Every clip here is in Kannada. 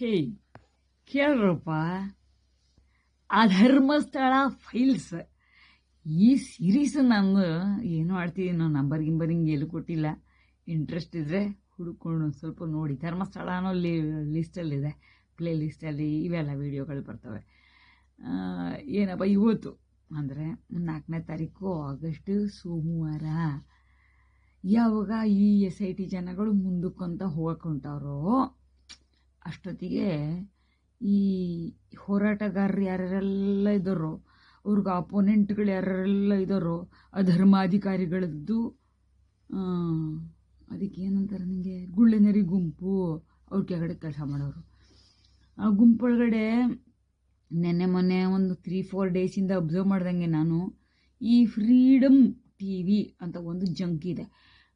ಹೇ ಕೇಳ್ರಪ್ಪ. ಅಧರ್ಮಸ್ಥಳ ಫೈಲ್ಸ್ ಈ ಸೀರೀಸ್ ನಾನು ಏನು ಮಾಡ್ತೀನಿ ನಾನು ನಂಬರ್ ಗಿಂಬರ್ ಹಿಂಗೆ ಎಲ್ಲೂ ಕೊಟ್ಟಿಲ್ಲ. ಇಂಟ್ರೆಸ್ಟ್ ಇದ್ದರೆ ಹುಡುಕೊಂಡು ಸ್ವಲ್ಪ ನೋಡಿ. ಧರ್ಮಸ್ಥಳ ಅನ್ನೋ ಲಿ ಲಿಸ್ಟಲ್ಲಿದೆ ಪ್ಲೇ ಲಿಸ್ಟಲ್ಲಿ ಇವೆಲ್ಲ ವೀಡಿಯೋಗಳು ಬರ್ತವೆ. ಏನಪ್ಪ, ಇವತ್ತು ಅಂದರೆ ನಾಲ್ಕನೇ ತಾರೀಕು ಆಗಸ್ಟ್ ಸೋಮವಾರ. ಯಾವಾಗ ಈ ಎಸ್ ಐ ಟಿ ಜನಗಳು ಮುಂದಕ್ಕಂತ ಹೋಗಕ್ಕೆ ಹೊಂಟವ್ರೋ ಅಷ್ಟೊತ್ತಿಗೆ ಈ ಹೋರಾಟಗಾರರು ಯಾರ್ಯಾರೆಲ್ಲ ಇದ್ದಾರೋ, ಅವ್ರಿಗೆ ಅಪೋನೆಂಟ್ಗಳು ಯಾರ್ಯಾರೆಲ್ಲ ಇದ್ದಾರೋ, ಅಧರ್ಮಾಧಿಕಾರಿಗಳದ್ದು ಅದಕ್ಕೆ ಏನಂತಾರೆ ನನಗೆ ಗುಳ್ಳೆನರಿ ಗುಂಪು ಅವ್ರ ಕೆಳಗಡೆ ಕೆಲಸ ಮಾಡೋರು. ಆ ಗುಂಪೊಳಗಡೆ ನೆನ್ನೆ ಮೊನ್ನೆ ಒಂದು ತ್ರೀ ಫೋರ್ ಡೇಸಿಂದ ಅಬ್ಸರ್ವ್ ಮಾಡ್ದಂಗೆ ನಾನು, ಈ ಫ್ರೀಡಮ್ ಟಿ ವಿ ಅಂತ ಒಂದು ಜಂಕ್ ಇದೆ.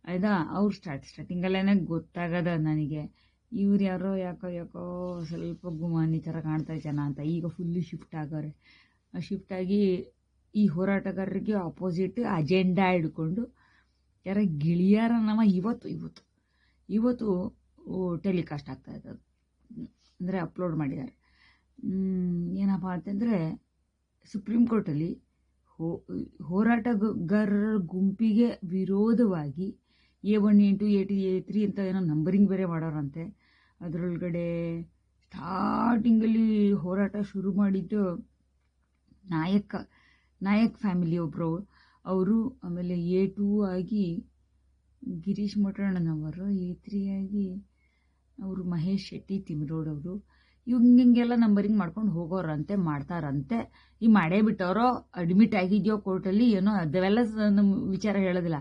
ಆಯ್ತಾ? ಅವ್ರು ಸ್ಟಾರ್ಟ್ ಸ್ಟಾರ್ಟಿಂಗಲ್ಲೇ ಗೊತ್ತಾಗದ ನನಗೆ. ಇವ್ರು ಯಾರೋ ಯಾಕೋ ಯಾಕೋ ಸ್ವಲ್ಪ ಗುಮಾನಿ ಥರ ಕಾಣ್ತಾರೆ ಜನ ಅಂತ. ಈಗ ಫುಲ್ಲು ಶಿಫ್ಟ್ ಆಗೋರೆ. ಶಿಫ್ಟ್ ಆಗಿ ಈ ಹೋರಾಟಗಾರರಿಗೆ ಅಪೋಸಿಟ್ ಅಜೆಂಡಾ ಹಿಡ್ಕೊಂಡು, ಯಾರ ಗಿಳಿಯಾರ ನಮ್ಮ ಇವತ್ತು ಇವತ್ತು ಇವತ್ತು ಟೆಲಿಕಾಸ್ಟ್ ಆಗ್ತಾ ಅದು ಅಂದರೆ ಅಪ್ಲೋಡ್ ಮಾಡಿದ್ದಾರೆ. ಏನಪ್ಪ ಅಂತಂದರೆ ಸುಪ್ರೀಂ ಕೋರ್ಟಲ್ಲಿ ಹೋ, ಹೋರಾಟಗಾರರ ಗುಂಪಿಗೆ ವಿರೋಧವಾಗಿ A one into A two A three ಅಂತ ಏನೋ ನಂಬರಿಂಗ್ ಬೇರೆ ಮಾಡೋರಂತೆ. ಅದರೊಳಗಡೆ ಸ್ಟಾರ್ಟಿಂಗಲ್ಲಿ ಹೋರಾಟ ಶುರು ಮಾಡಿದ್ದು ನಾಯಕ, ನಾಯಕ್ ಫ್ಯಾಮಿಲಿ ಒಬ್ಬರು ಅವರು ಆಮೇಲೆ ಎ ಟೂ ಆಗಿ ಗಿರೀಶ್ ಮಠಣ್ಣನವರು ಎ ತ್ರೀ ಆಗಿ ಅವರು ಮಹೇಶ್ ಶೆಟ್ಟಿ, ತಿಮ್ರೋಡ್ ಅವರು. ಇವ್ ಹಿಂಗೆಲ್ಲ ನಂಬರಿಂಗ್ ಮಾಡ್ಕೊಂಡು ಹೋಗೋರಂತೆ, ಮಾಡ್ತಾರಂತೆ. ಈ ಮಾಡೇ ಬಿಟ್ಟವರೋ ಅಡ್ಮಿಟ್ ಆಗಿದೆಯೋ ಕೋರ್ಟಲ್ಲಿ ಏನೋ ಅದವೆಲ್ಲ ನಮ್ಮ ವಿಚಾರ ಹೇಳೋದಿಲ್ಲ.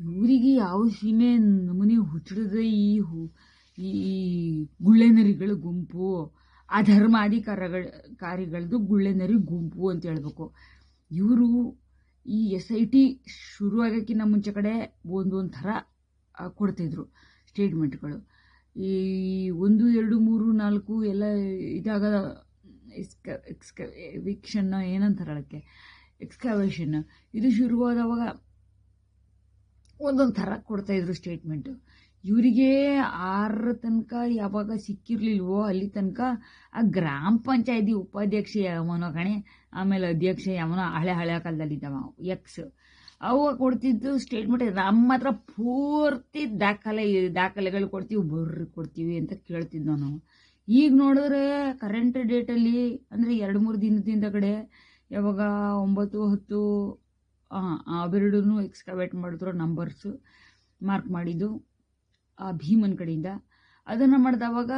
ಇವರಿಗೆ ಯಾವ ಸೀಮೆ ನಮೂನಿ ಹುಚ್ಚಿಡಿದ ಈ ಹು ಈ ಗುಳ್ಳೆನರಿಗಳ ಗುಂಪು ಆಧರ್ಮಾಧಿಕಾರಗಳ ಕಾರ್ಯಗಳದ್ದು ಗುಳ್ಳೆನರಿ ಗುಂಪು ಅಂತ ಹೇಳ್ಬೇಕು. ಇವರು ಈ ಎಸ್ ಐ ಟಿ ಶುರುವಾಗೋಕ್ಕಿಂತ ಮುಂಚೆ ಕಡೆ ಒಂದೊಂದು ಥರ ಆ, ಕೊಡ್ತಿದ್ರು ಸ್ಟೇಟ್ಮೆಂಟ್ಗಳು. ಈ ಒಂದು ಎರಡು ಮೂರು ನಾಲ್ಕು ಎಲ್ಲ ಇದಾಗ ಎಕ್ಸ್ಕ ಎಕ್ಸ್ಕ ವಿಕ್ಷನ್ ಏನಂತಾರೆ ಅದಕ್ಕೆ? ಎಕ್ಸ್ಕವೇಷನ್ ಇದು ಶುರುವಾದವಾಗ ಒಂದೊಂದು ಥರ ಕೊಡ್ತಾಯಿದ್ರು ಸ್ಟೇಟ್ಮೆಂಟು. ಇವರಿಗೆ ಆರ ತನಕ ಯಾವಾಗ ಸಿಕ್ಕಿರ್ಲಿಲ್ವೋ ಅಲ್ಲಿ ತನಕ ಆ ಗ್ರಾಮ ಪಂಚಾಯತಿ ಉಪಾಧ್ಯಕ್ಷ ಯಾವನೋ ಕಣೆ, ಆಮೇಲೆ ಅಧ್ಯಕ್ಷ ಯಾವನೋ ಹಳೆ ಹಳೆ ಕಾಲದಲ್ಲಿದ್ದವ ಎಕ್ಸ್ ಅವ ಕೊಡ್ತಿದ್ದು ಸ್ಟೇಟ್ಮೆಂಟ್ ನಮ್ಮ ಹತ್ರ ಪೂರ್ತಿ ದಾಖಲೆ ದಾಖಲೆಗಳು ಕೊಡ್ತೀವಿ, ಬರ್ರಿ ಕೊಡ್ತೀವಿ ಅಂತ ಕೇಳ್ತಿದ್ದ ನಾವು ಈಗ ನೋಡಿದ್ರೆ ಕರೆಂಟ್ ಡೇಟಲ್ಲಿ ಅಂದರೆ ಎರಡು ಮೂರು ದಿನದಿಂದ ಕಡೆ ಯಾವಾಗ ಒಂಬತ್ತು, ಹತ್ತು ಅವೆರಡೂ ಎಕ್ಸ್ಕವೇಟ್ ಮಾಡಿದ್ರು ನಂಬರ್ಸು ಮಾರ್ಕ್ ಮಾಡಿದ್ದು. ಆ ಭೀಮನ್ ಕಡೆಯಿಂದ. ಅದನ್ನ ಮಾಡಿದವಾಗ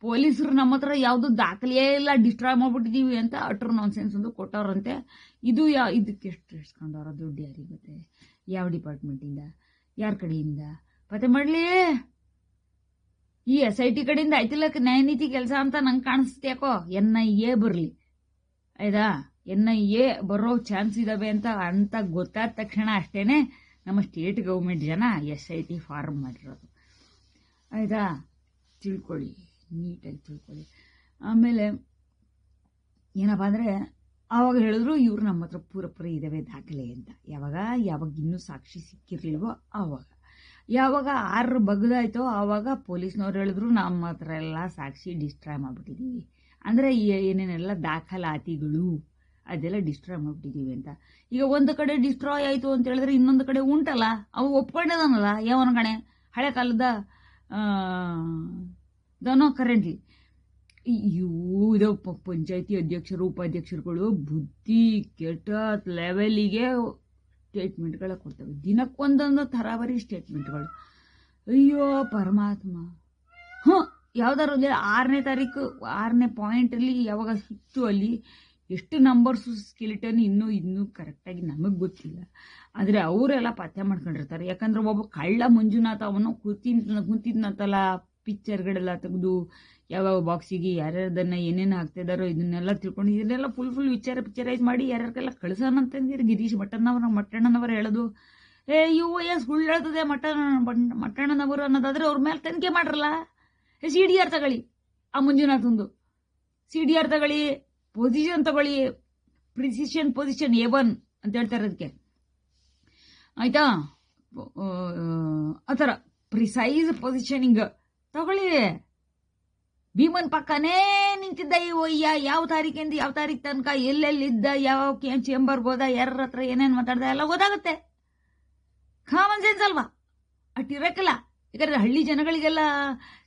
ಪೊಲೀಸರು ನಮ್ಮ ಹತ್ರ ಯಾವುದು ದಾಖಲೆಯೇ ಇಲ್ಲ ಡಿಸ್ಟ್ರಾಯ್ ಮಾಡ್ಬಿಟ್ಟಿದ್ದೀವಿ ಅಂತ ಅಟ್ರು ನಾನ್ ಸೆನ್ಸ್ ಒಂದು ಕೊಟ್ಟವ್ರಂತೆ. ಇದು ಯಾ, ಇದಕ್ಕೆ ಎಷ್ಟು ಇಸ್ಕೊಂಡವ್ರ ದುಡ್ಡು ಯಾರಿಗುತ್ತೆ ಯಾವ ಡಿಪಾರ್ಟ್ಮೆಂಟಿಂದ ಯಾರ ಕಡೆಯಿಂದ? ಪತ್ತೆ ಮಾಡಲಿ? ಈ ಎಸ್ ಐ ಟಿ ಕಡೆಯಿಂದ ಆಯ್ತಿಲ್ಲ ನ್ಯಾಯನೀತಿ ಕೆಲಸ ಅಂತ ನಂಗೆ ಕಾಣಿಸುತ್ತೆ ಯಾಕೋ? ಎನ್ ಐ ಎ ಬರಲಿ. ಆಯ್ತಾ? ಎನ್ ಐ ಎ ಬರೋ ಚಾನ್ಸ್ ಇದಾವೆ ಅಂತ ಅಂತ ಗೊತ್ತಾದ ತಕ್ಷಣ ಅಷ್ಟೇನೆ ನಮ್ಮ ಸ್ಟೇಟ್ ಗೌರ್ಮೆಂಟ್ ಜನ ಎಸ್ ಐ ಟಿ ಫಾರ್ಮ್ ಮಾಡಿರೋದು. ಆಯಿತಾ? ತಿಳ್ಕೊಳ್ಳಿ, ನೀಟಾಗಿ ತಿಳ್ಕೊಳ್ಳಿ. ಆಮೇಲೆ ಏನಪ್ಪ ಅಂದರೆ, ಆವಾಗ ಹೇಳಿದ್ರು ಇವ್ರು ನಮ್ಮ ಹತ್ರ ಪೂರಪುರ ಇದ್ದಾವೆ ದಾಖಲೆ ಅಂತ. ಯಾವಾಗ? ಯಾವಾಗ ಇನ್ನೂ ಸಾಕ್ಷಿ ಸಿಕ್ಕಿರ್ಲಿಲ್ವೋ ಆವಾಗ. ಯಾವಾಗ ಆರು ಬಗ್ದಾಯ್ತೋ ಆವಾಗ ಪೊಲೀಸ್ನವ್ರು ಹೇಳಿದ್ರು ನಮ್ಮ ಹತ್ರ ಎಲ್ಲ ಸಾಕ್ಷಿ ಡಿಸ್ಟ್ರಾಯ್ ಮಾಡಿಬಿಟ್ಟಿದ್ದೀವಿ ಅಂದರೆ ಏನೇನೆಲ್ಲ ದಾಖಲಾತಿಗಳು ಅದೆಲ್ಲ ಡಿಸ್ಟ್ರಾಯ್ ಮಾಡ್ಬಿಟ್ಟಿದ್ದೀವಿ ಅಂತ. ಈಗ ಒಂದು ಕಡೆ ಡಿಸ್ಟ್ರಾಯ್ ಆಯಿತು ಅಂತ ಹೇಳಿದ್ರೆ ಇನ್ನೊಂದು ಕಡೆ ಉಂಟಲ್ಲ? ಅವು ಒಪ್ಕೊಂಡಿದಾನಲ್ಲ ಯಾವನ ಕಣೆ? ಹಳೆ ಕಾಲದ ದನೋ ಕರೆಂಟ್ಲಿ ಇವು ಇದು ಪಂಚಾಯತಿ ಅಧ್ಯಕ್ಷರು, ಉಪಾಧ್ಯಕ್ಷರುಗಳು ಬುದ್ಧಿ ಕೆಟ್ಟ ಲೆವೆಲಿಗೆ ಸ್ಟೇಟ್ಮೆಂಟ್ಗಳ ಕೊಡ್ತವೆ. ದಿನಕ್ಕೊಂದೊಂದು ಥರಾವರಿ ಸ್ಟೇಟ್ಮೆಂಟ್ಗಳು ಅಯ್ಯೋ, ಪರಮಾತ್ಮ. ಹ್ಞೂ ಯಾವ್ದಾರು ಒಂದು ಆರನೇ ತಾರೀಕು, ಆರನೇ ಪಾಯಿಂಟಲ್ಲಿ ಯಾವಾಗ ಸಿಕ್ತು ಅಲ್ಲಿ ಎಷ್ಟು ನಂಬರ್ಸು ಸ್ಕಿಲಿಟನ್ ಇನ್ನೂ ಇನ್ನೂ ಕರೆಕ್ಟಾಗಿ ನಮಗೆ ಗೊತ್ತಿಲ್ಲ. ಆದರೆ ಅವರೆಲ್ಲ ಪತ್ತೆ ಮಾಡ್ಕೊಂಡಿರ್ತಾರೆ. ಯಾಕಂದ್ರೆ ಒಬ್ಬ ಕಳ್ಳ ಮಂಜುನಾಥ ಅವನು ಕೂತಿನ ಕೂತಿದ್ನಂತಲ್ಲ ಪಿಕ್ಚರ್ಗಳೆಲ್ಲ ತೆಗೆದು ಯಾವ್ಯಾವ ಬಾಕ್ಸಿಗೆ ಯಾರ್ಯಾರ್ದನ್ನ ಏನೇನು ಹಾಕ್ತಿದಾರೋ ಇದನ್ನೆಲ್ಲ ತಿಳ್ಕೊಂಡು ಇದನ್ನೆಲ್ಲ ಫುಲ್ ಫುಲ್ ವಿಚಾರ ಪಿಕ್ಚರೈಸ್ ಮಾಡಿ ಯಾರ್ಯಾರಿಗೆಲ್ಲ ಕಳ್ಸೋಣಂತಂದಿರು ಗಿರೀಶ್ ಮಟ್ಟಣ್ಣವ್ರ ಮಟ್ಟಣ್ಣನವರು ಹೇಳೋದು, ಏ, ಯು ಎಸ್ ಸುಳ್ಳು ಹೇಳ್ತದೆ ಮಟ್ಟಣ್ಣ ಮಟ್ಟಣ್ಣನವರು ಅನ್ನೋದಾದ್ರೆ ಅವ್ರ ಮೇಲೆ ತನಿಖೆ ಮಾಡ್ರಲ್ಲ. ಸಿ ಡಿ ಆರ್ ತಗೊಳ್ಳಿ, ಆ ಮಂಜುನಾಥಂದು ಸಿ ಡಿ ಆರ್ ತಗೊಳ್ಳಿ ಪೊಸಿಷನ್ ತಗೊಳ್ಳಿ. ಪ್ರಿಸಿಷನ್ ಪೊಸಿಷನ್ ಎ ಒನ್ ಅಂತ ಹೇಳ್ತಾರೆ ಅದಕ್ಕೆ ಆಯ್ತಾ? ಆ ಥರ. ಪ್ರಿಸೈಸ್ ಪೊಸಿಷನಿಂಗ್ ತಗೊಳ್ಳಿ. ಭೀಮನ್ ಪಕ್ಕನೇ ನಿಂತಿದ್ದ ಈ ಯಾವ ತಾರೀಕಿಂದ ಯಾವ ತಾರೀಕು ತನಕ ಎಲ್ಲೆಲ್ಲಿದ್ದ, ಯಾವ ಚೇಂಬರ್ ಹೋದ ಯಾರ ಹತ್ರ ಏನೇನು ಮಾತಾಡ್ದ ಎಲ್ಲ ಗೊತ್ತಾಗುತ್ತೆ. ಕಾಮನ್ ಸೆನ್ಸ್ ಅಲ್ವಾ? ಅಟ್ಟಿರಕ್ಕಿಲ್ಲ ಯಾಕಂದ್ರೆ ಹಳ್ಳಿ ಜನಗಳಿಗೆಲ್ಲ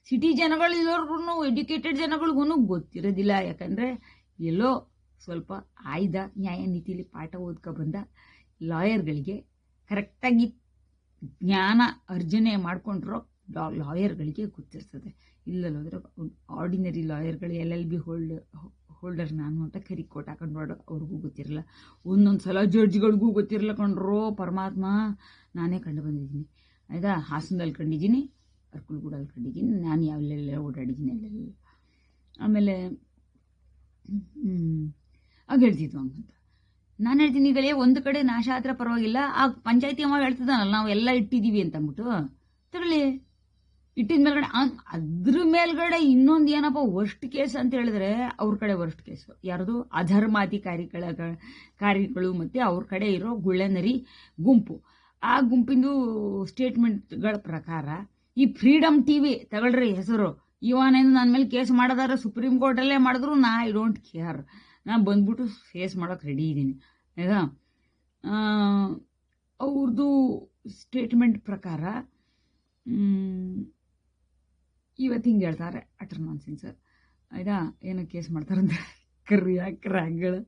ಸಿಟಿ ಜನಗಳು ಇರೋರ್ಗು ಎಡ್ಯುಕೇಟೆಡ್ ಜನಗಳಿಗೂ ಗೊತ್ತಿರೋದಿಲ್ಲ. ಯಾಕಂದ್ರೆ ಎಲ್ಲೋ ಸ್ವಲ್ಪ ಆಯ್ದ ನ್ಯಾಯ ನೀತಿಲಿ ಪಾಠ ಓದ್ಕೊ ಬಂದ ಲಾಯರ್ಗಳಿಗೆ ಕರೆಕ್ಟಾಗಿ ಜ್ಞಾನ ಅರ್ಜನೆ ಮಾಡ್ಕೊಂಡಿರೋ ಲಾಯರ್ಗಳಿಗೆ ಗೊತ್ತಿರ್ತದೆ. ಇಲ್ಲಲ್ಲೋದ್ರೆ ordinary ಲಾಯರ್ಗಳು L L B hold holder ನಾನು ಅಂತ ಕರಿ ಕೋಟ್ ಹಾಕೊಂಡು ಅವ್ರಿಗೂ ಗೊತ್ತಿರಲ್ಲ. ಒಂದೊಂದು ಸಲ ಜಡ್ಜ್ಗಳಿಗೂ ಗೊತ್ತಿರಲ್ಲ ಕಂಡ್ರೋ ಪರಮಾತ್ಮ. ನಾನೇ ಕಂಡು ಬಂದಿದ್ದೀನಿ. ಆಯ್ತಾ? ಹಾಸನದಲ್ಲಿ ಕಂಡಿದ್ದೀನಿ ಅರ್ಕುಲ್ಗೂಡಲ್ಲಿ ಕಂಡಿದ್ದೀನಿ, ನಾನು ಯಾವೆಲ್ಲೆಲ್ಲ ಓಡಾಡಿದ್ದೀನಿ ಅಲ್ಲೆಲ್ಲ. ಆಮೇಲೆ ಆಗ ಹೇಳ್ತಿದ್ವು ಹಂಗಂತ ನಾನು ಹೇಳ್ತೀನಿ ಈಗಲೇ ಒಂದು ಕಡೆ ನಾಶ ಆದ್ರ ಪರವಾಗಿಲ್ಲ. ಆ ಪಂಚಾಯತಿ ಅಮ್ಮ ಹೇಳ್ತಿದ್ದಾನಲ್ಲ, ನಾವು ಎಲ್ಲ ಇಟ್ಟಿದ್ದೀವಿ ಅಂತ ಅಂದ್ಬಿಟ್ಟು ತಗೊಳ್ಳಿ. ಇಟ್ಟಿದ ಮೇಲ್ಗಡೆ ಅದ್ರ ಮೇಲ್ಗಡೆ ಇನ್ನೊಂದು ಏನಪ್ಪ ವರ್ಸ್ಟ್ ಕೇಸ್ ಅಂತ ಹೇಳಿದ್ರೆ ಅವ್ರ ಕಡೆ ವರ್ಸ್ಟ್ ಕೇಸು ಯಾರ್ದು? ಅಧರ್ಮಾಧಿಕಾರಿಗಳ ಕಾರ್ಯಗಳು ಮತ್ತೆ ಅವ್ರ ಕಡೆ ಇರೋ ಗುಳ್ಳೆನರಿ ಗುಂಪು. ಆ ಗುಂಪಿಂದು ಸ್ಟೇಟ್ಮೆಂಟ್ಗಳ ಪ್ರಕಾರ ಈ ಫ್ರೀಡಮ್ ಟಿವಿ ತಗೊಳ್ರಿ ಹೆಸರು. ಇವನೇನು ನನ್ನ ಮೇಲೆ ಕೇಸ್ ಮಾಡೋದಾದ್ರೆ ಸುಪ್ರೀಂ ಕೋರ್ಟಲ್ಲೇ ಮಾಡಿದ್ರು, ನಾ ಐ ಡೋಂಟ್ ಕೇರ್. ನಾನು ಬಂದ್ಬಿಟ್ಟು ಫೇಸ್ ಮಾಡೋಕೆ ರೆಡಿ ಇದ್ದೀನಿ ಆಯ್ತಾ? ಅವ್ರದ್ದು ಸ್ಟೇಟ್ಮೆಂಟ್ ಪ್ರಕಾರ ಇವತ್ತು ಹಿಂಗೆ ಹೇಳ್ತಾರೆ. ಅಟರ್ ಸರ್ ಆಯ್ತಾ? ಏನೋ ಕೇಸ್ ಮಾಡ್ತಾರಂತ. ಕರ್ರಿ ಕ್ರ್ಯಾಕ್ಗಳು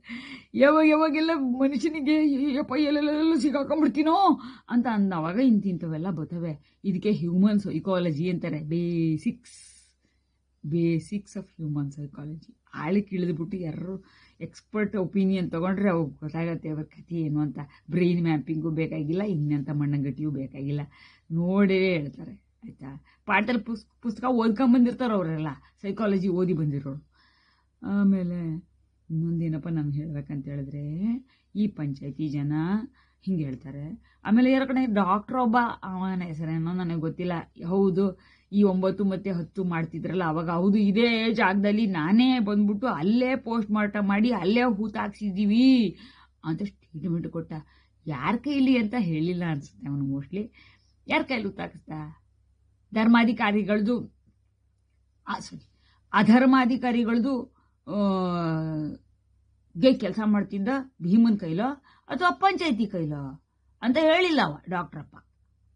ಯಾವಾಗ ಯಾವಾಗೆಲ್ಲ ಮನುಷ್ಯನಿಗೆ, ಯಪ್ಪ, ಎಲ್ಲೆಲ್ಲೆಲ್ಲ ಸಿಗಾಕೊಂಡ್ಬಿಡ್ತೀನೋ ಅಂತ ಅಂದವಾಗ ಇಂತಿಂಥವೆಲ್ಲ ಬರ್ತವೆ. ಇದಕ್ಕೆ ಹ್ಯೂಮನ್ ಸೈಕಾಲಜಿ ಅಂತಾರೆ. Basics basics of human psychology ಆಳಕ್ಕೆ ಇಳಿದ್ಬಿಟ್ಟು ಯಾರು ಎಕ್ಸ್ಪರ್ಟ್ ಒಪಿನಿಯನ್ ತೊಗೊಂಡ್ರೆ ಅವ್ರು ಗೊತ್ತಾಗತ್ತೆ ಅವ್ರ ಕಥೆ ಏನು ಅಂತ. ಬ್ರೈನ್ ಮ್ಯಾಪಿಂಗು ಬೇಕಾಗಿಲ್ಲ, ಇನ್ನಂಥ ಮಣ್ಣಂಗಟ್ಟಿಯೂ ಬೇಕಾಗಿಲ್ಲ. ನೋಡೇ ಹೇಳ್ತಾರೆ, ಆಯಿತಾ? ಪಾಠದಲ್ಲಿ ಪುಸ್, ಪುಸ್ತಕ ಓದ್ಕೊಂಬಂದಿರ್ತಾರೆ ಅವರೆಲ್ಲ. ಸೈಕಾಲಜಿ ಓದಿ ಬಂದಿರೋರು. ಆಮೇಲೆ ಇನ್ನೊಂದೇನಪ್ಪ ನಾನು ಹೇಳ್ಬೇಕಂತ ಹೇಳಿದ್ರೆ, ಈ ಪಂಚಾಯತಿ ಜನ ಹಿಂಗೆ ಹೇಳ್ತಾರೆ. ಆಮೇಲೆ ಯಾರ ಕಡೆ ಡಾಕ್ಟ್ರ್ ಒಬ್ಬ, ಅವನ ಹೆಸರೇನೋ ನನಗೆ ಗೊತ್ತಿಲ್ಲ. ಹೌದು ಈ ಒಂಬತ್ತು ಮತ್ತೆ ಹತ್ತು ಮಾಡ್ತಿದ್ರಲ್ಲ, ಅವಾಗ ಹೌದು, ಇದೇ ಜಾಗದಲ್ಲಿ ನಾನೇ ಬಂದ್ಬಿಟ್ಟು ಅಲ್ಲೇ ಪೋಸ್ಟ್ ಮಾರ್ಟಮ್ ಮಾಡಿ ಅಲ್ಲೇ ಹೂತಾಕ್ಸಿದ್ದೀವಿ ಅಂತ ಸ್ಟೇಟ್ಮೆಂಟ್ ಕೊಟ್ಟ. ಯಾರ ಕೈಲಿ ಅಂತ ಹೇಳಿಲ್ಲ ಅನ್ಸುತ್ತೆ ಅವನು ಮೋಸ್ಟ್ಲಿ ಯಾರ ಕೈಲಿ ಹೂತಾಕಿಸ್ದ ಧರ್ಮಾಧಿಕಾರಿಗಳದು ಸಾರಿ ಅಧರ್ಮಾಧಿಕಾರಿಗಳದು ಗೆ ಕೆಲಸ ಮಾಡ್ತಿದ್ದ ಭೀಮನ್ ಕೈಲೋ ಅಥವಾ ಪಂಚಾಯತಿ ಕೈಲೋ ಅಂತ ಹೇಳಿಲ್ಲ ಅವ ಡಾಕ್ಟ್ರಪ್ಪ.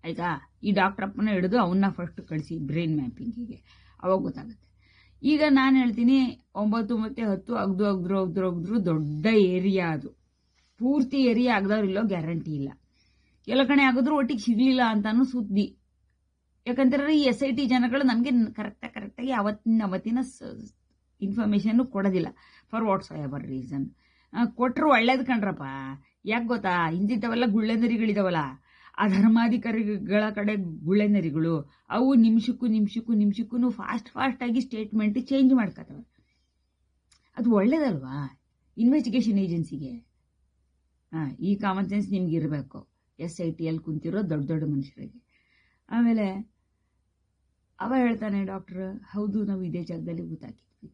ಆಯ್ತಾ? ಈ ಡಾಕ್ಟ್ರಪ್ಪನ ಹಿಡಿದು ಅವನ್ನ ಫಸ್ಟ್ ಕಳಿಸಿ ಬ್ರೈನ್ ಮ್ಯಾಪಿಂಗಿಗೆ ಅವಾಗ ಗೊತ್ತಾಗುತ್ತೆ. ಈಗ ನಾನು ಹೇಳ್ತೀನಿ, ಒಂಬತ್ತು ಮತ್ತೆ ಹತ್ತು ಅಗ್ದು ಅಗ್ದ್ರು ಅಗ್ದ್ರು ಅಗ್ದ್ರು ದೊಡ್ಡ ಏರಿಯಾ ಅದು. ಪೂರ್ತಿ ಏರಿಯಾ ಆಗದವ್ರಿಲ್ಲೋ ಗ್ಯಾರಂಟಿ ಇಲ್ಲ. ಎಲ್ಲ ಕಡೆ ಆಗಿದ್ರು ಒಟ್ಟಿಗೆ ಸಿಗಲಿಲ್ಲ ಅಂತಾನು ಸುದ್ದಿ. ಯಾಕಂದ್ರೆ ಈ ಎಸ್ ಐ ಟಿ ಜನಗಳು ನಮಗೆ ಕರೆಕ್ಟಾಗಿ ಕರೆಕ್ಟಾಗಿ ಅವತ್ತಿನ ಅವತ್ತಿನ ಇನ್ಫಾರ್ಮೇಷನ್ನು ಕೊಡೋದಿಲ್ಲ. ಫಾರ್ ವಾಟ್ಸ್ ಎವರ್ ರೀಸನ್ ಕೊಟ್ಟರು ಒಳ್ಳೇದು ಕಣ್ರಪ್ಪ. ಯಾಕೆ ಗೊತ್ತಾ? ಹಿಂದಿದ್ದವಲ್ಲ ಗುಳ್ಳೆನರಿಗಳಿದಾವಲ್ಲ ಆ ಧರ್ಮಾಧಿಕಾರಿಗಳ ಕಡೆ ಗುಳೆನರಿಗಳು ಅವು ನಿಮಿಷಕ್ಕೂ ನಿಮಿಷಕ್ಕೂ ನಿಮಿಷಕ್ಕೂ ಫಾಸ್ಟ್ ಫಾಸ್ಟಾಗಿ ಸ್ಟೇಟ್ಮೆಂಟ್ ಚೇಂಜ್ ಮಾಡ್ಕೊತವೆ ಅದು ಒಳ್ಳೇದಲ್ವಾ? ಇನ್ವೆಸ್ಟಿಗೇಷನ್ ಏಜೆನ್ಸಿಗೆ ಹಾಂ, ಈ ಕಾಮನ್ ಸೆನ್ಸ್ ನಿಮ್ಗೆ ಇರಬೇಕು. ಎಸ್ ಐ ಟಿಯಲ್ಲಿ ಕುಂತಿರೋ ದೊಡ್ಡ ದೊಡ್ಡ ಮನುಷ್ಯರಿಗೆ. ಆಮೇಲೆ, ಅವ ಹೇಳ್ತಾನೆ ಡಾಕ್ಟ್ರ್ ಹೌದು, ನಾವು ಇದೇ ಜಾಗದಲ್ಲಿ ಗೊತ್ತಾಕಿದ್ವಿ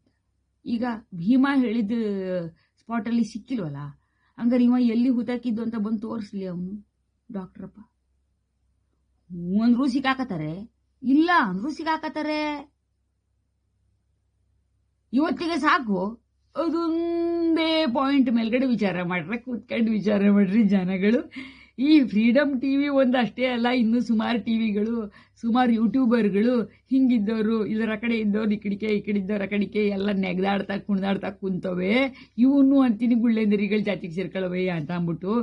ಈಗ ಭೀಮಾ ಹೇಳಿದ ಸ್ಪಾಟಲ್ಲಿ ಸಿಕ್ಕಿಲ್ವಲ್ಲ? ಹಂಗಾರೆ ಇವ ಎಲ್ಲಿ ಹುತಾಕಿದ್ದು ಅಂತ ಬಂದು ತೋರಿಸ್ಲಿ ಅವನು ಡಾಕ್ಟ್ರಪ್ಪ ಅಂದ್ರೂ ಸಿಕ್ಕಾಕತ್ತಾರೆ ಇಲ್ಲ ಅಂದ್ರೂ ಸಿಕ್ಕಾಕತ್ತಾರೆ ಇವತ್ತಿಗೆ ಸಾಕು. ಅದೊಂದೇ ಪಾಯಿಂಟ್ ಮೇಲ್ಗಡೆ ವಿಚಾರ ಮಾಡ್ರೆ ಕೂತ್ಕೊಂಡು ವಿಚಾರ ಮಾಡ್ರಿ ಜನಗಳು. ಈ ಫ್ರೀಡಮ್ ಟಿ ವಿ ಒಂದಷ್ಟೇ ಅಲ್ಲ, ಇನ್ನು ಸುಮಾರು ಟಿ ವಿಗಳು ಸುಮಾರು ಯೂಟ್ಯೂಬರ್ಗಳು ಹಿಂಗಿದ್ದವರು, ಇದರ ಕಡೆ ಇದ್ದವ್ರು, ಈ ಕಡಿಕೆ, ಈ ಕಡೆ ಇದ್ದವ್ರ ಕಡಿಕೆ ಎಲ್ಲ ನೆಗ್ದಾಡ್ತಾ, ಕುಣ್ದಾಡ್ತಾ ಕುಂತವೆ. ಇವನು ಅಂತೀನಿ ಗುಳ್ಳೆಂದರಿಗಳು ಜಾತಿಗೆ ಸೇರ್ಕೊಳ್ಳವೆ ಅಂತ ಅಂದ್ಬಿಟ್ಟು,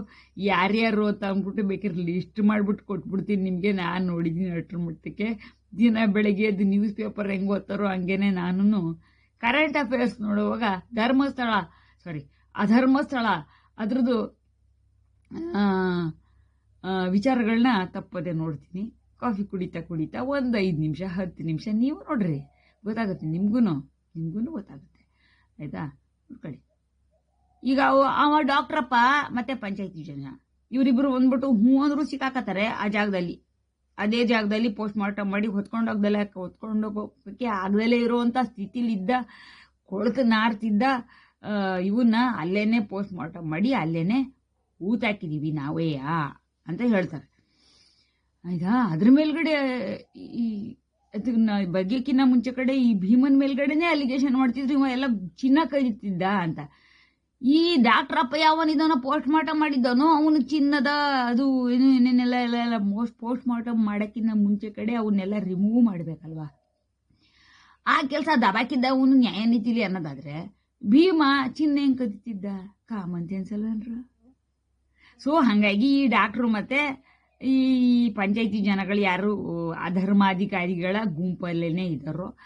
ಯಾರ್ಯಾರು ಅಂತ ಅಂದ್ಬಿಟ್ಟು ಬೇಕಾದ್ರೆ ಲಿಸ್ಟ್ ಮಾಡಿಬಿಟ್ಟು ಕೊಟ್ಬಿಡ್ತೀನಿ ನಿಮಗೆ. ನಾನು ನೋಡಿದ್ದೀನಿ ಅಷ್ಟ್ರ ಮಟ್ಟಕ್ಕೆ. ದಿನ ಬೆಳಗ್ಗೆ ಅದು ನ್ಯೂಸ್ ಪೇಪರ್ ಹೆಂಗೆ ಓದ್ತಾರೋ ಹಂಗೇನೆ ನಾನು ಕರೆಂಟ್ ಅಫೇರ್ಸ್ ನೋಡುವಾಗ ಧರ್ಮಸ್ಥಳ ಸಾರಿ ಅಧರ್ಮಸ್ಥಳ. ಅದ್ರದ್ದು ವಿಚಾರಗಳನ್ನ ತಪ್ಪದೆ ನೋಡ್ತೀನಿ. ಕಾಫಿ ಕುಡಿತಾ ಕುಡಿತಾ ಒಂದು ಐದು ನಿಮಿಷ, ಹತ್ತು ನಿಮಿಷ ನೀವು ನೋಡ್ರಿ. ಗೊತ್ತಾಗುತ್ತೆ ನಿಮಗೂ ನಿಮಗೂ ಗೊತ್ತಾಗುತ್ತೆ. ಆಯಿತಾ? ನೋಡ್ಕೊಳ್ಳಿ. ಈಗ ಅವ ಡಾಕ್ಟ್ರಪ್ಪ ಮತ್ತೆ ಪಂಚಾಯತಿ ಜನ ಇವರಿಬ್ಬರು ಬಂದ್ಬಿಟ್ಟು ಹ್ಞೂ ಅಂದ್ರೂ ಸಿಕ್ಕಾಕತ್ತಾರೆ ಆ ಜಾಗದಲ್ಲಿ. ಅದೇ ಜಾಗದಲ್ಲಿ ಪೋಸ್ಟ್ ಮಾರ್ಟಮ್ ಮಾಡಿ ಹೊತ್ಕೊಂಡೋಗ್ದಲ್ಲ ಹೊತ್ಕೊಂಡೋಗೋಕ್ಕೆ ಆಗದಲ್ಲೇ ಇರುವಂಥ ಸ್ಥಿತಿಲಿದ್ದ, ಕೊಳಕು ನಾರ್ತಿದ್ದ ಇವನ್ನ ಅಲ್ಲೇನೆ ಪೋಸ್ಟ್ ಮಾರ್ಟಮ್ ಮಾಡಿ ಅಲ್ಲೇನೆ ಊತಾಕಿದ್ದೀವಿ ನಾವೇ ಅಂತ ಹೇಳ್ತಾರೆ. ಆಯ್ತಾ ಅದ್ರ ಮೇಲ್ಗಡೆ, ಈ ಅದನ್ನ ಬಗ್ಗೆಕ್ಕಿನ್ನ ಮುಂಚೆ ಕಡೆ ಈ ಭೀಮನ್ ಮೇಲ್ಗಡೆನೆ ಅಲಿಗೇಷನ್ ಮಾಡ್ತಿದ್ರು, ಇವ ಎಲ್ಲ ಚಿನ್ನ ಕದೀತಿದ್ದ ಅಂತ. ಈ ಡಾಕ್ಟರ್ ಅಪ್ಪ ಯಾವನಿದಾನೋ ಪೋಸ್ಟ್ ಮಾರ್ಟಮ್ ಮಾಡಿದ್ದಾನೋ, ಅವನು ಚಿನ್ನದ ಅದು ಏನು, ಏನೇನೆಲ್ಲ, ಎಲ್ಲ ಎಲ್ಲ ಮೋಸ್ಟ್ ಪೋಸ್ಟ್ ಮಾರ್ಟಮ್ ಮಾಡೋಕ್ಕಿಂತ ಮುಂಚೆ ಕಡೆ ಅವನ್ನೆಲ್ಲ ರಿಮೂವ್ ಮಾಡಬೇಕಲ್ವಾ? ಆ ಕೆಲಸ ದಬಾಕಿದ್ದ ಅವನು ನ್ಯಾಯ ನೀತಿಲಿ ಅನ್ನೋದಾದ್ರೆ, ಭೀಮ ಚಿನ್ನ ಹೆಂಗೆ ಕದಿತಿದ್ದ ಕಾಮನ್ ಸೆನ್ಸ್ ಅಲ್ವೇನ್ರ? ಸೊ ಹಾಗಾಗಿ ಈ ಡಾಕ್ಟ್ರು ಮತ್ತೆ ಈ ಪಂಚಾಯತಿ ಜನಗಳು ಯಾರು, ಅಧರ್ಮಾಧಿಕಾರಿಗಳ ಗುಂಪಲ್ಲೇನೆ ಇದ್ದಾರೋ.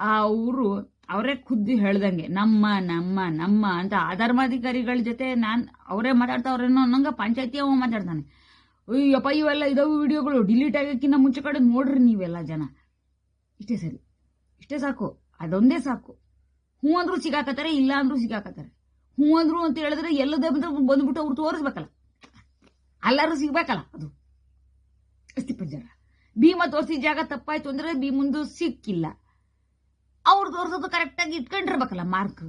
ಅವರು ಅವರೇ ಖುದ್ದು ಹೇಳ್ದಂಗೆ, ನಮ್ಮ ನಮ್ಮ ನಮ್ಮ ಅಂತ ಅಧರ್ಮಾಧಿಕಾರಿಗಳ ಜೊತೆ ನಾನು ಅವರೇ ಮಾತಾಡ್ತಾವ್ರೇನೋ ಅನ್ನಂಗ ಪಂಚಾಯತಿ ಅವ ಮಾತಾಡ್ತಾನೆ. ಅಯ್ಯಪ್ಪ, ಇವೆಲ್ಲ ಇದಾವೆ ವಿಡಿಯೋಗಳು ಡಿಲೀಟ್ ಆಗೋಕ್ಕಿಂತ ಮುಂಚೆ ಕಡೆ ನೋಡ್ರಿ ನೀವೆಲ್ಲ ಜನ. ಇಷ್ಟೇ ಸರಿ. ಇಷ್ಟೇ ಸಾಕು. ಅದೊಂದೇ ಸಾಕು. ಹ್ಞೂ ಅಂದ್ರೂ ಸಿಗಾಕತ್ತಾರೆ, ಇಲ್ಲ ಅಂದ್ರೂ ಸಿಗಾಕತ್ತಾರೆ. ಹ್ಞೂ ಅಂದ್ರು ಅಂತ ಹೇಳಿದ್ರೆ ಎಲ್ಲದೇ ಬಂದ್ಬಿಟ್ಟು ಅವ್ರು ತೋರಿಸ್ಬೇಕಲ್ಲ. ಎಲ್ಲರೂ ಸಿಗ್ಬೇಕಲ್ಲ ಅದು. ಅಸ್ಥಿಪಂಜರ ಭೀಮ ತೋರಿಸಿದ ಜಾಗ ತಪ್ಪಾಯ್ತು ಅಂದ್ರೆ ಭೀಮಂದು ಸಿಕ್ಕಿಲ್ಲ. ಅವ್ರು ತೋರಿಸೋದು ಕರೆಕ್ಟಾಗಿ ಇಟ್ಕೊಂಡಿರ್ಬೇಕಲ್ಲ ಮಾರ್ಕ್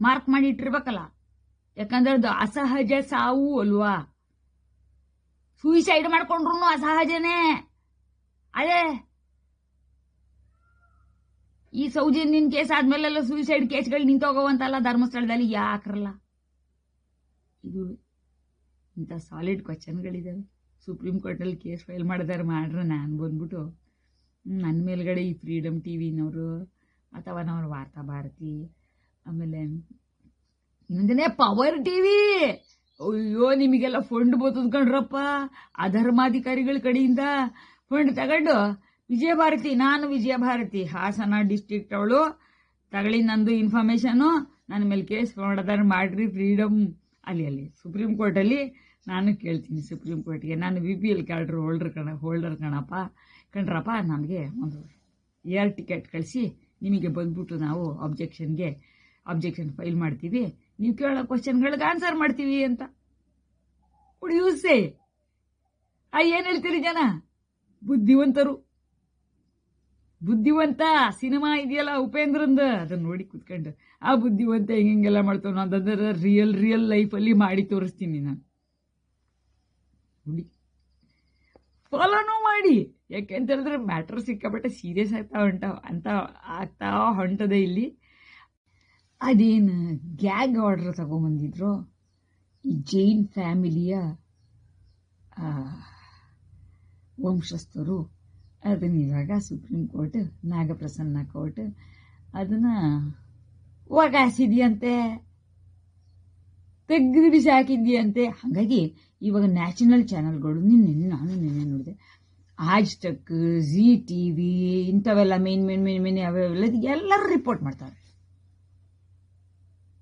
ಮಾರ್ಕ್ ಮಾಡಿ ಇಟ್ಟಿರ್ಬೇಕಲ್ಲ. ಯಾಕಂದ್ರೆ ಅದು ಅಸಹಜ ಸಾವು ಅಲ್ವಾ? ಸೂಯಿಸೈಡ್ ಮಾಡ್ಕೊಂಡ್ರು ಅಸಹಜನೇ. ಅದೇ. ಈ ಸೌಜನ್ಯನ್ ಕೇಸ್ ಆದ್ಮೇಲೆಲ್ಲ ಸೂಯಿಸೈಡ್ ಕೇಸ್ಗಳು ನಿಂತೋಗವಂತಲ್ಲ ಧರ್ಮಸ್ಥಳದಲ್ಲಿ ಯಾಕ್ರಲ್ಲ? ಇದು ಇಂಥ ಸಾಲಿಡ್ ಕ್ವಶನ್ಗಳಿದ್ದಾವೆ ಸುಪ್ರೀಂ ಕೋರ್ಟಲ್ಲಿ ಕೇಸ್ ಫೈಲ್ ಮಾಡಿದಾರೆ, ಮಾಡ್ರೆ ನಾನು ಬಂದ್ಬಿಟ್ಟು. ನನ್ನ ಮೇಲ್ಗಡೆ ಈ ಫ್ರೀಡಮ್ ಟಿ ವಿನವರು ಅಥವಾ ನಾವು ವಾರ್ತಾ ಭಾರತಿ, ಆಮೇಲೆ ಇನ್ನೊಂದನೇ ಪವರ್ ಟಿ ವಿ ಅಯ್ಯೋ, ನಿಮಗೆಲ್ಲ ಫಂಡ್ ಬರ್ತದ್ಕೊಂಡ್ರಪ್ಪ ಅಧರ್ಮಾಧಿಕಾರಿಗಳ ಕಡೆಯಿಂದ ಫಂಡ್ ತಗೊಂಡು. ವಿಜಯ ಭಾರತಿ, ನಾನು ವಿಜಯ ಭಾರತಿ, ಹಾಸನ ಡಿಸ್ಟಿಕ್ಟ್ ಅವಳು. ತಗೊಳ್ಳಿ ನಂದು ಇನ್ಫಾರ್ಮೇಶನು ನನ್ನ ಮೇಲೆ ಕೇಸ್ ಮಾಡೋದಾರು, ಮಾಡ್ರಿ ಫ್ರೀಡಮ್ ಅಲ್ಲಿ ಅಲ್ಲಿ. ಸುಪ್ರೀಂ ಕೋರ್ಟಲ್ಲಿ ನಾನು ಕೇಳ್ತೀನಿ ಸುಪ್ರೀಂ ಕೋರ್ಟ್ಗೆ ನಾನು V P L card holder ಕಣ ಹೋಲ್ಡರ್ ಕಣಪ್ಪ. ಕಣ್ರಪ್ಪ ನನಗೆ ಒಂದು ಏರ್ ಟಿಕೆಟ್ ಕಳಿಸಿ ನಿಮಗೆ ಬಂದ್ಬಿಟ್ಟು ನಾವು ಅಬ್ಜೆಕ್ಷನ್ಗೆ ಅಬ್ಜೆಕ್ಷನ್ ಫೈಲ್ ಮಾಡ್ತೀವಿ. ನೀವು ಕೇಳೋ ಕ್ವಶನ್ಗಳಿಗೆ ಆನ್ಸರ್ ಮಾಡ್ತೀವಿ ಅಂತ. ಉಳಿಯೂಸೆ ಆ, ಏನು ಹೇಳ್ತೀರಿ ಜನ? ಬುದ್ಧಿವಂತರು. ಬುದ್ಧಿವಂತ ಸಿನಿಮಾ ಇದೆಯಲ್ಲ ಉಪೇಂದ್ರಂದ? ಅದನ್ನ ನೋಡಿ ಕುತ್ಕೊಂಡು. ಆ ಬುದ್ಧಿವಂತ ಹೆಂಗೆಲ್ಲ ಮಾಡ್ತಾವ ಅದರ ರಿಯಲ್ ರಿಯಲ್ ಲೈಫಲ್ಲಿ ಮಾಡಿ ತೋರಿಸ್ತೀನಿ ನಾನು. ನೋಡಿ. ಫಾಲೋನು ಮಾಡಿ. ಯಾಕೆ ಅಂತ ಹೇಳಿದ್ರೆ ಮ್ಯಾಟ್ರ್ ಸಿಕ್ಕಾಪಟ್ಟೆ ಸೀರಿಯಸ್ ಆಗ್ತಾ ಹೊಂಟಾವ ಅಂತ ಆಗ್ತಾ ಹೊಂಟದೆ ಇಲ್ಲಿ. ಅದೇನು ಗ್ಯಾಗ್ ಆರ್ಡರ್ ತಗೊಂಬಂದಿದ್ರು? ಈ ಜೈನ್ ಫ್ಯಾಮಿಲಿಯ ವಂಶಸ್ಥರು. ಅದನ್ನ ಇವಾಗ ಸುಪ್ರೀಂ ಕೋರ್ಟ್ ನಾಗಪ್ರಸನ್ನ ಕೋರ್ಟ್ ಅದನ್ನ ಒಗಾಸಿದೆಯಂತೆ ತೆಗ್ದು ಬಿಸಿ ಹಾಕಿದ್ಯಂತೆ ಹಾಗಾಗಿ ಇವಾಗ ನ್ಯಾಷನಲ್ ಚಾನಲ್ಗಳು ನಿನ್ನೆ, ನಾನು ನಿನ್ನೆ ನೋಡಿದೆ. ಆಜ್ ಟಕ್ ಜಿ ಟಿ ವಿ ಇಂಥವೆಲ್ಲ ಮೇನ್ ಮೇನ್ ಮೇನ್ ಮೇನ್ ಅವೆಲ್ಲ ಎಲ್ಲರೂ ರಿಪೋರ್ಟ್ ಮಾಡ್ತಾರೆ.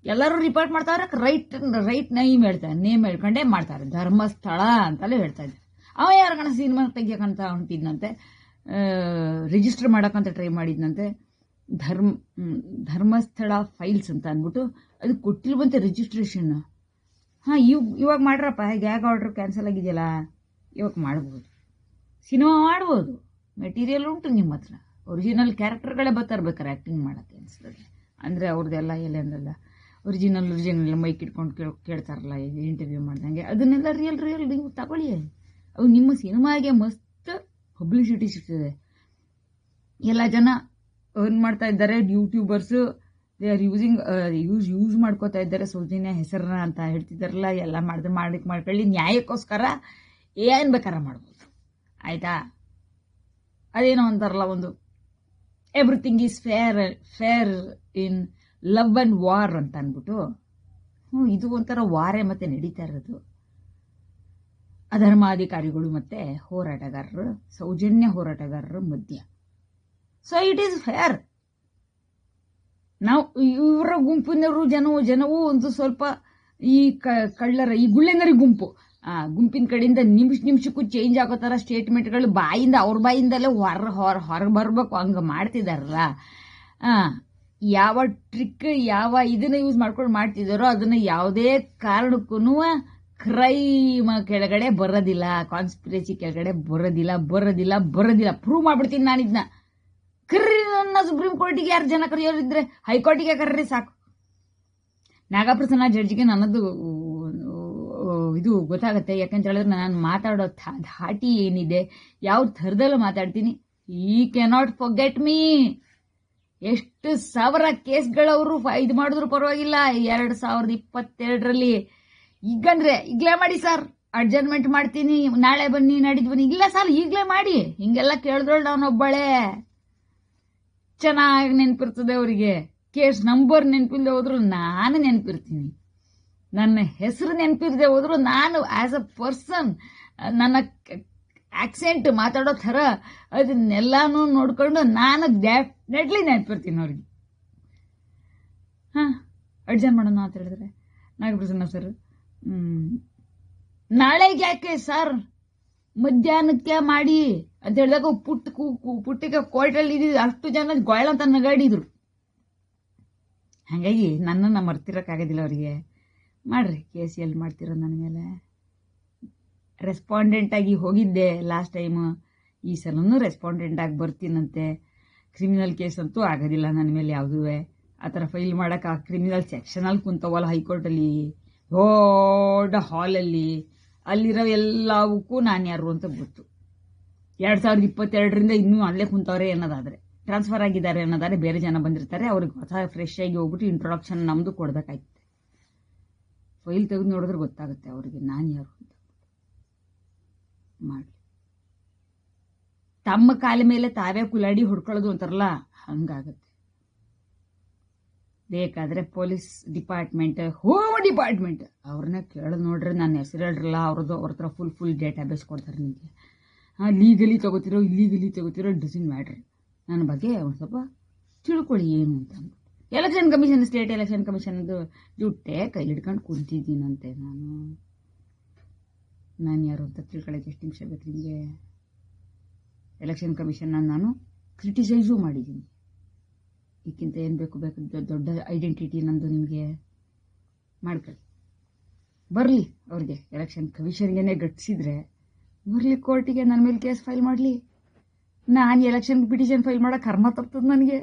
ಎಲ್ಲರೂ ರಿಪೋರ್ಟ್ ಮಾಡ್ತಾರೆ ರೈಟ್ ರೈಟ್ ನೇಮ್ ಹೇಳ್ತಾರೆ ನೇಮ್ ಹೇಳ್ಕೊಂಡೇ ಮಾಡ್ತಾರೆ. ಧರ್ಮಸ್ಥಳ ಅಂತಲೇ ಹೇಳ್ತಾ ಇದ್ದಾರೆ. ಅವ ಯಾರಗಣ ಸಿನಿಮಾ ತೆಗಿಯಕಂತ ಹೊಂಟಿದ್ನಂತೆ? ರಿಜಿಸ್ಟರ್ ಮಾಡೋಕ್ಕಂತ ಟ್ರೈ ಮಾಡಿದ್ನಂತೆ. ಧರ್ಮ ಧರ್ಮಸ್ಥಳ ಫೈಲ್ಸ್ ಅಂತ ಅಂದ್ಬಿಟ್ಟು ಅದು ಕೊಟ್ಟಿಲ್ವಂತೆ ರಿಜಿಸ್ಟ್ರೇಷನ್ ಹಾಂ, ಇವ್, ಇವಾಗ ಮಾಡ್ರಪ್ಪ ಗ್ಯಾಗ್ ಆರ್ಡರ್ ಕ್ಯಾನ್ಸಲ್ ಆಗಿದೆಯಲ್ಲ? ಇವಾಗ ಮಾಡ್ಬೋದು. ಸಿನಿಮಾ ಮಾಡ್ಬೋದು. ಮೆಟೀರಿಯಲ್ ಉಂಟು ನಿಮ್ಮ ಹತ್ರ. ಒರಿಜಿನಲ್ ಕ್ಯಾರೆಕ್ಟರ್ಗಳೇ ಬರ್ತಾರೆ ಆ್ಯಕ್ಟಿಂಗ್ ಮಾಡೋಕ್ಕೆ ಅನ್ಸ್ತದೆ ಅಂದರೆ ಅವ್ರದ್ದೆಲ್ಲ ಎಲ್ಲೆಂದೆಲ್ಲ ಒರಿಜಿನಲ್ ಒರಿಜಿನಲ್ ಮೈಕ್ ಇಟ್ಕೊಂಡು ಕೇಳ್, ಕೇಳ್ತಾರಲ್ಲ ಇಂಟರ್ವ್ಯೂ ಮಾಡ್ದಂಗೆ. ಅದನ್ನೆಲ್ಲ ರಿಯಲ್ ರಿಯಲ್ ನೀವು ತಗೊಳ್ಳಿ. ಅವು ನಿಮ್ಮ ಸಿನಿಮಾಗೆ ಮಸ್ತ್ ಪಬ್ಲಿಸಿಟಿ ಸಿಗ್ತದೆ. ಎಲ್ಲ ಜನ ಅರ್ನ್ ಮಾಡ್ತಾ ಇದ್ದಾರೆ YouTubers they are using use use ಮಾಡ್ಕೋತಾ ಇದ್ದಾರೆ. ಸೌಜನ್ಯ ಹೆಸರನ್ನ ಅಂತ ಹೇಳ್ತಿದ್ದಾರಲ್ಲ, ಎಲ್ಲ ಮಾಡಿದ್ರೆ ಮಾಡಕ್ಕೆ ಮಾಡ್ಕೊಳ್ಳಿ. ನ್ಯಾಯಕ್ಕೋಸ್ಕರ ಏನು ಬೇಕಾರ ಮಾಡ್ಬೋದು. ಆಯಿತಾ? ಅದೇನೋ ಅಂತಾರಲ್ಲ ಒಂದು everything is fair fair in love and war ಅಂತ ಅಂದ್ಬಿಟ್ಟು ಹ್ಞೂ ಇದು ಒಂಥರ ವಾರೇ ಮತ್ತೆ ನಡೀತಾ ಇರೋದು. ಅಧರ್ಮಾಧಿಕಾರಿಗಳು ಮತ್ತೆ ಹೋರಾಟಗಾರರು, ಸೌಜನ್ಯ ಹೋರಾಟಗಾರರು ಮಧ್ಯ. ಸೊ ಇಟ್ ಈಸ್ ಫೇರ್ ನಾವು ಇವರ ಗುಂಪಿನವರು ಜನವು ಜನವು ಒಂದು ಸ್ವಲ್ಪ ಈ ಕಳ್ಳರ, ಈ ಗುಳ್ಳೆನರಿ ಗುಂಪು. ಆ, ಗುಂಪಿನ ಕಡೆಯಿಂದ ನಿಮಿಷ, ನಿಮಿಷಕ್ಕೂ ಚೇಂಜ್ ಆಗೋ ಥರ ಸ್ಟೇಟ್ಮೆಂಟ್ಗಳು ಬಾಯಿಂದ, ಅವ್ರ ಬಾಯಿಂದಲೇ ಹೊರ ಹೊರ ಹೊರಗೆ ಬರಬೇಕು, ಹಂಗೆ ಮಾಡ್ತಿದಾರಲ್ಲ. ಯಾವ ಟ್ರಿಕ್ ಯಾವ ಇದನ್ನ ಯೂಸ್ ಮಾಡ್ಕೊಂಡು ಮಾಡ್ತಿದ್ದಾರೋ ಅದನ್ನ ಯಾವುದೇ ಕಾರಣಕ್ಕೂ ಕ್ರೈಮ್ ಕೆಳಗಡೆ ಬರೋದಿಲ್ಲ ಕಾನ್ಸ್ಪಿರಸಿ ಕೆಳಗಡೆ ಬರೋದಿಲ್ಲ ಬರೋದಿಲ್ಲ ಬರೋದಿಲ್ಲ. ಪ್ರೂವ್ ಮಾಡ್ಬಿಡ್ತೀನಿ ಇದನ್ನ ಕರ್ರಿ ನನ್ನ ಸುಪ್ರೀಂ ಕೋರ್ಟಿಗೆ ಯಾರು ಜನ ಕರೆಯೋರಿದ್ರೆ ಹೈಕೋರ್ಟಿಗೆ ಕರ್ರಿ ಸಾಕು. ನಾಗಪ್ರಸನ್ನ ಜಡ್ಜಿಗೆ ನನ್ನದು, ಇದು ಗೊತ್ತಾಗುತ್ತೆ. ಯಾಕಂತ ಹೇಳಿದ್ರೆ ನಾನು ಮಾತಾಡೋ ಧಾಟಿ ಏನಿದೆ ಯಾವ ಥರದಲ್ಲೂ ಮಾತಾಡ್ತೀನಿ. ಈ ಕೆನಾಟ್ ಫೊಗೆಟ್ ಮೀ ಎಷ್ಟು ಸಾವಿರ ಕೇಸ್ಗಳವರು ಇದು ಮಾಡಿದ್ರು ಪರವಾಗಿಲ್ಲ. ಎರಡು ಸಾವಿರದ ಇಪ್ಪತ್ತೆರಡರಲ್ಲಿ ಈಗಂದ್ರೆ ಈಗಲೇ ಮಾಡಿ ಸರ್. ಅಡ್ಜಸ್ಟ್ಮೆಂಟ್ ಮಾಡ್ತೀನಿ. ನಾಳೆ ಬನ್ನಿ, ನಾಡಿದ್ದು ಬನ್ನಿ. ಇಲ್ಲ ಸರ್, ಈಗಲೇ ಮಾಡಿ. ಹಿಂಗೆಲ್ಲ ಕೇಳಿದ್ರಳು ನಾನೊಬ್ಬಳೆ ಚೆನ್ನಾಗಿ ನೆನಪಿರ್ತದೆ ಅವರಿಗೆ. ಕೇಸ್ ನಂಬರ್ ನೆನಪಿಲ್ಲದೆ ಹೋದ್ರು ನಾನು ನೆನಪಿರ್ತೀನಿ. ನನ್ನ ಹೆಸರು ನೆನಪಿಲ್ಲದೆ ಹೋದ್ರು ನಾನು ಆಸ್ ಅ ಪರ್ಸನ್ ನನ್ನ ಆಕ್ಸೆಂಟ್ ಮಾತಾಡೋ ಥರ ಅದನ್ನೆಲ್ಲಾನು ನೋಡ್ಕೊಂಡು ನಾನು ಡೆಫಿನೆಟ್ಲಿ ನೆನಪಿರ್ತೀನಿ ಅವ್ರಿಗೆ. ಹಾಂ ಅಡ್ಜನ್ ಮಾಡೋಣ ಅಂತ ಹೇಳಿದ್ರೆ. ನಾಗಪ್ರಸನ್ನ ಸರ್ ನಾಳೆಗೆ ಯಾಕೆ ಸರ್? ಮಧ್ಯಾಹ್ನಕ್ಕೆ ಮಾಡಿ ಅಂತ ಹೇಳಿದಾಗ ಪುಟ್ಟ ಕು- ಕು- ಪುಟ್ಟಿಗೆ ಕೋರ್ಟಲ್ಲಿ ಇದ್ದಿದ್ದು ಅಷ್ಟು ಜನ ಗೋಳ ಅಂತ ನಗಾಡಿದ್ರು. ಹಾಗಾಗಿ ನನ್ನನ್ನು ಮರ್ತಿರೋಕ್ಕಾಗೋದಿಲ್ಲ ಅವರಿಗೆ. ಮಾಡ್ರಿ ಕೇಸ್ ಎಲ್ಲಿ ಮಾಡ್ತಿರೋ ನನ್ನ ಮೇಲೆ. ರೆಸ್ಪಾಂಡೆಂಟ್ ಆಗಿ ಹೋಗಿದ್ದೆ ಲಾಸ್ಟ್ ಟೈಮ್ ಈ ಸಲನೂ ರೆಸ್ಪಾಂಡೆಂಟ್ ಆಗಿ ಬರ್ತೀನಂತೆ. ಕ್ರಿಮಿನಲ್ ಕೇಸ್ ಅಂತೂ ಆಗೋದಿಲ್ಲ ನನ್ನ ಮೇಲೆ ಯಾವುದೂ ಆ ಥರ ಫೈಲ್ ಮಾಡೋಕ್ಕೆ ಆ ಕ್ರಿಮಿನಲ್ ಸೆಕ್ಷನಲ್ಲಿ ಕುಂತವಲ್ಲ ಹೈಕೋರ್ಟಲ್ಲಿ. ದೊಡ್ಡ ಹಾಲಲ್ಲಿ ಅಲ್ಲಿರೋ ಎಲ್ಲವಕ್ಕೂ ನಾನು ಯಾರು ಅಂತ ಗೊತ್ತು. ಎರಡು ಸಾವಿರದ ಇಪ್ಪತ್ತೆರಡರಿಂದ ಇನ್ನೂ ಅಲ್ಲೇ ಕುಂತವ್ರೆ ಅನ್ನೋದಾದರೆ. ಟ್ರಾನ್ಸ್ಫರ್ ಆಗಿದ್ದಾರೆ ಅನ್ನೋದಾದ್ರೆ ಬೇರೆ ಜನ ಬಂದಿರ್ತಾರೆ, ಅವ್ರಿಗೆ ಹೊಸ ಫ್ರೆಶ್ ಆಗಿ ಹೋಗ್ಬಿಟ್ಟು ಇಂಟ್ರೊಡಕ್ಷನ್ ನಮ್ಮದು ಕೊಡಬೇಕಾಯ್ತು ಫೈಲ್ ತೆಗೆದು ನೋಡಿದ್ರೆ ಗೊತ್ತಾಗುತ್ತೆ ಅವರಿಗೆ ನಾನು ಯಾರು ಅಂತ. ಮಾಡಲಿ. ತಮ್ಮ ಕಾಲ ಮೇಲೆ ತಾವೇ ಕುಲಾಡಿ ಹುಡ್ಕೊಳ್ಳೋದು ಅಂತಾರಲ್ಲ, ಹಂಗಾಗತ್ತೆ. ಬೇಕಾದ್ರೆ ಪೊಲೀಸ್ ಡಿಪಾರ್ಟ್ಮೆಂಟ್, ಹೋಮ್ ಡಿಪಾರ್ಟ್ಮೆಂಟ್. ಅವ್ರನ್ನ ಕೇಳೋದು ನೋಡ್ರಿ ನನ್ನ ಹೆಸರು ಹೇಳ್ರಲ್ಲ ಅವ್ರದ್ದು ಅವ್ರ ಹತ್ರ ಫುಲ್ ಫುಲ್ ಡೇಟಾಬೇಸ್ ಕೊಡ್ತಾರೆ ನಿಮಗೆ. ಹಾಂ ಲೀಗಲಿ ತಗೋತಿರೋ ಇಲ್ಲೀಗಲಿ ತಗೋತಿರೋ ಡಿಸಿನ್ ಮ್ಯಾಟ್ರ್ ನನ್ನ ಬಗ್ಗೆ ಒಂದು ಸ್ವಲ್ಪ ತಿಳ್ಕೊಳ್ಳಿ ಏನು ಅಂತ ಎಲೆಕ್ಷನ್ ಕಮಿಷನ್ ಸ್ಟೇಟ್ ಎಲೆಕ್ಷನ್ ಕಮಿಷನ್ದು ಜುಟ್ಟೆ ಕೈ ಹಿಡ್ಕೊಂಡು ಕುಂತಿದ್ದೀನಂತೆ ನಾನು. ನಾನು ಯಾರು ಅಂತ ತಿಳ್ಕೊಳ್ಳೋಕೆ ಎಷ್ಟು ನಿಮಿಷ ಬೇಕು ನಿಮಗೆ? ಎಲೆಕ್ಷನ್ ಕಮಿಷನ್ನ ನಾನು ಕ್ರಿಟಿಸೈಸು ಮಾಡಿದ್ದೀನಿ. ಇದಕ್ಕಿಂತ ಏನು ಬೇಕು ಬೇಕು ದೊಡ್ಡ ಐಡೆಂಟಿಟಿ ನಂದು ನಿಮಗೆ ಮಾಡ್ಕೊಳ್ಳಿ. ಬರಲಿ ಅವ್ರಿಗೆ ಎಲೆಕ್ಷನ್ ಕಮಿಷನ್ಗೆ ಗಟ್ಟಿಸಿದ್ರೆ ಬರಲಿ ಕೋರ್ಟಿಗೆ ನನ್ನ ಮೇಲೆ ಕೇಸ್ ಫೈಲ್ ಮಾಡಲಿ. ನಾನು ಎಲೆಕ್ಷನ್ ಪಿಟಿಷನ್ ಫೈಲ್ ಮಾಡೋಕೆ ಕರ್ಮ ತಪ್ತದ ನನಗೆ.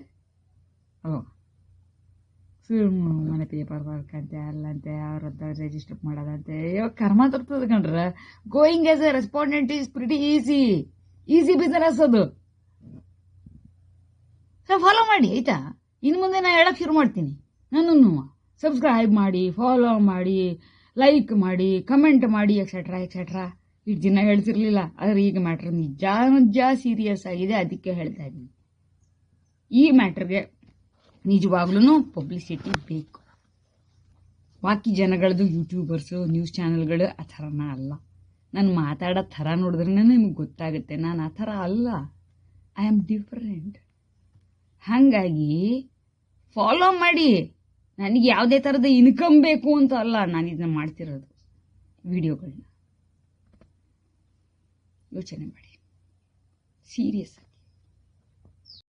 ಓ ಸುಮ್ಮನೆ ಮನೆ ಪೇಪರ್ ವರ್ಕ್ ಅಂತೆ ಅಲ್ಲಂತೆ, ಅವ್ರದ್ದು ರೆಜಿಸ್ಟರ್ ಮಾಡೋದಂತೆ. ಅಯ್ಯೋ, ಕರ್ಮ ತಪ್ತದ ಕಣ್ರ. Going as a respondent is pretty easy easy business ಅದು. ಫಾಲೋ ಮಾಡಿ, ಆಯ್ತಾ? ಇನ್ನು ಮುಂದೆ ನಾನು ಹೇಳಕ್ಕೆ ಶುರು ಮಾಡ್ತೀನಿ. ನನ್ನನ್ನು ಸಬ್ಸ್ಕ್ರೈಬ್ ಮಾಡಿ ಫಾಲೋ ಮಾಡಿ ಲೈಕ್ ಮಾಡಿ ಕಮೆಂಟ್ ಮಾಡಿ ಎಕ್ಸೆಟ್ರಾ ಎಕ್ಸೆಟ್ರಾ ಇಷ್ಟು ದಿನ ಹೇಳ್ತಿರ್ಲಿಲ್ಲ, ಆದರೆ ಈಗ ಮ್ಯಾಟ್ರ್ ನಿಜ ನಿಜ ಸೀರಿಯಸ್ ಆಗಿದೆ, ಅದಕ್ಕೆ ಹೇಳ್ತಾ ಇದ್ದೀನಿ. ಈ ಮ್ಯಾಟ್ರಿಗೆ ನಿಜವಾಗ್ಲೂ ಪಬ್ಲಿಸಿಟಿ ಬೇಕು. ಬಾಕಿ ಜನಗಳದ್ದು ಯೂಟ್ಯೂಬರ್ಸು ನ್ಯೂಸ್ ಚಾನೆಲ್ಗಳು ಆ ಥರನ ಅಲ್ಲ. ನಾನು ಮಾತಾಡೋ ಥರ ನೋಡಿದ್ರೆ ನಿಮಗೆ ಗೊತ್ತಾಗುತ್ತೆ. ನಾನು ಆ ಥರ ಅಲ್ಲ. ಐ ಆಮ್ ಡಿಫರೆಂಟ್ ಹಾಗಾಗಿ ಫಾಲೋ ಮಾಡಿ. ನನಗೆ ಯಾವುದೇ ಥರದ ಇನ್ಕಮ್ ಬೇಕು ಅಂತ ಅಲ್ಲ ನಾನು ಇದನ್ನ ಮಾಡ್ತಿರೋದು ವಿಡಿಯೋಗಳನ್ನ ಯೋಚನೆ ಮಾಡಿ. ಸೀರಿಯಸ್